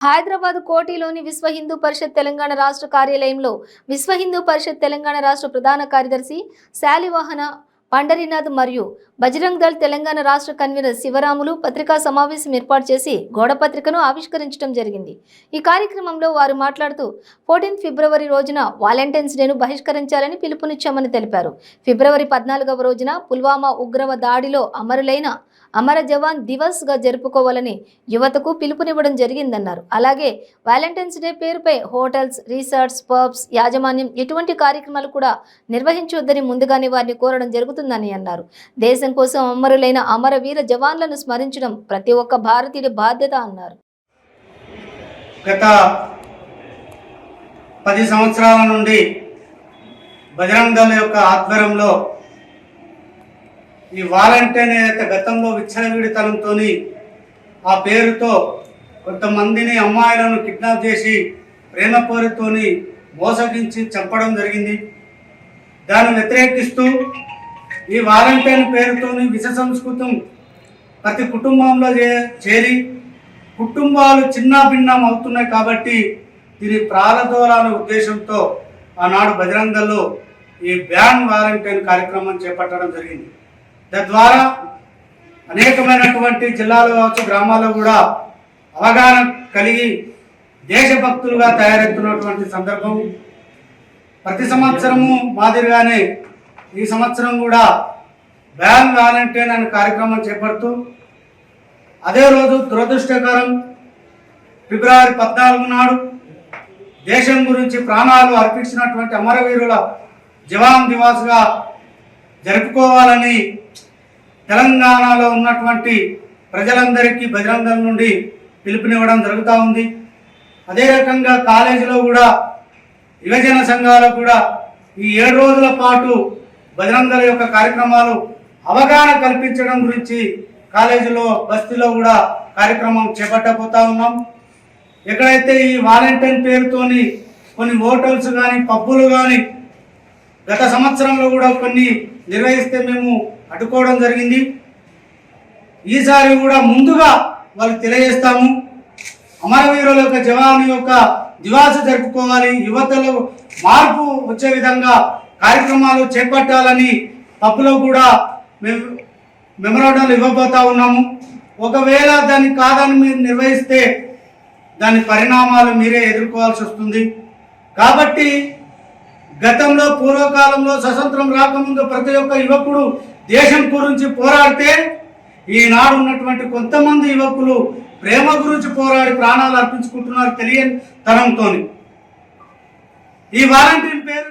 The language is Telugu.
హైదరాబాద్ కోటిలోని విశ్వ హిందూ పరిషత్ తెలంగాణ రాష్ట్ర కార్యాలయంలో విశ్వ హిందూ పరిషత్ తెలంగాణ రాష్ట్ర ప్రధాన కార్యదర్శి శాలివాహన పండరీనాథ్ మరియు బజరంగ్ దళ్ తెలంగాణ రాష్ట్ర కన్వీనర్ శివరాములు పత్రికా సమావేశం ఏర్పాటు చేసి గోడపత్రికను ఆవిష్కరించడం జరిగింది. ఈ కార్యక్రమంలో వారు మాట్లాడుతూ ఫోర్టీన్త్ ఫిబ్రవరి రోజున వాలంటైన్స్ డేను బహిష్కరించాలని పిలుపునిచ్చామని తెలిపారు. ఫిబ్రవరి పద్నాలుగవ రోజున పుల్వామా ఉగ్రవ దాడిలో అమరులైన అమర జవాన్ దివస్గా జరుపుకోవాలని యువతకు పిలుపునివ్వడం జరిగిందన్నారు. అలాగే వ్యాలంటైన్స్ డే పేరుపై హోటల్స్ రీసార్ట్స్ పబ్స్ యాజమాన్యం ఎటువంటి కార్యక్రమాలు కూడా నిర్వహించొద్దని ముందుగానే వారిని కోరడం జరుగుతుంది జరుగుతుందని అన్నారు. దేశం కోసం అమరులైన అమరవీర జవాన్లను స్మరించడం ప్రతి ఒక్క భారతీయుడి బాధ్యత అన్నారు. గత పది సంవత్సరాల నుండి బజరంగ దళ యొక్క ఆధ్వర్యంలో ఈ వాలంటీర్ ఏదైతే గతంలో విచ్చలవిడితనంతో ఆ పేరుతో కొంతమందిని అమ్మాయిలను కిడ్నాప్ చేసి ప్రేమ పేరుతోని మోసగించి చంపడం జరిగింది. దాన్ని వ్యతిరేకిస్తూ ఈ వాలంటీర్ పేరుతోని విష సంస్కృతం ప్రతి కుటుంబంలో చే- చేరి కుటుంబాలు చిన్న భిన్నం అవుతున్నాయి కాబట్టి దీని ప్రారంభాలనే ఉద్దేశంతో ఆనాడు బజరంగల్లో ఈ బ్యాన్ వాలంటీర్ కార్యక్రమం చేపట్టడం జరిగింది. తద్వారా అనేకమైనటువంటి జిల్లాలో కావచ్చు గ్రామాల్లో కూడా అవగాహన కలిగి దేశభక్తులుగా తయారవుతున్నటువంటి సందర్భం. ప్రతి సంవత్సరము మాదిరిగానే ఈ సంవత్సరం కూడా బ్యాన్ వాలంటీర్ అనే కార్యక్రమం చేపడుతూ అదే రోజు దురదృష్టకరం ఫిబ్రవరి పద్నాలుగు నాడు దేశం గురించి ప్రాణాలు అర్పించినటువంటి అమరవీరుల జవాన్ దివాస్గా జరుపుకోవాలని తెలంగాణలో ఉన్నటువంటి ప్రజలందరికీ బజరంగం నుండి పిలుపునివ్వడం జరుగుతూ ఉంది. అదే రకంగా కాలేజీలో కూడా యువజన సంఘాలు కూడా ఈ ఏడు రోజుల పాటు బజరంగల యొక్క కార్యక్రమాలు అవగాహన కల్పించడం గురించి కాలేజీలో బస్తీలో కూడా కార్యక్రమం చేపట్టబోతా ఉన్నాం. ఎక్కడైతే ఈ వాలంటీర్ పేరుతోని కొన్ని హోటల్స్ కానీ పబ్బులు కానీ గత సంవత్సరంలో కూడా కొన్ని నిర్వహిస్తే మేము అడ్డుకోవడం జరిగింది. ఈసారి కూడా ముందుగా వాళ్ళు తెలియజేస్తాము. అమరవీరుల యొక్క జవాను యొక్క దివాస జరుపుకోవాలి. యువతలో మార్పు వచ్చే విధంగా కార్యక్రమాలు చేపట్టాలని తప్పులో కూడా మేము మెమరాండాలు ఇవ్వబోతా ఉన్నాము. ఒకవేళ దాన్ని కాదని మీరు నిర్వహిస్తే దాని పరిణామాలు మీరే ఎదుర్కోవాల్సి వస్తుంది. కాబట్టి గతంలో పూర్వకాలంలో స్వతంత్రం రాకముందు ప్రతి ఒక్క యువకుడు దేశం గురించి పోరాడితే ఈనాడు ఉన్నటువంటి కొంతమంది యువకులు ప్రేమ గురించి పోరాడి ప్రాణాలు అర్పించుకుంటున్నారు తెలియని తరంతో ఈ వాలంటీర్ పేరు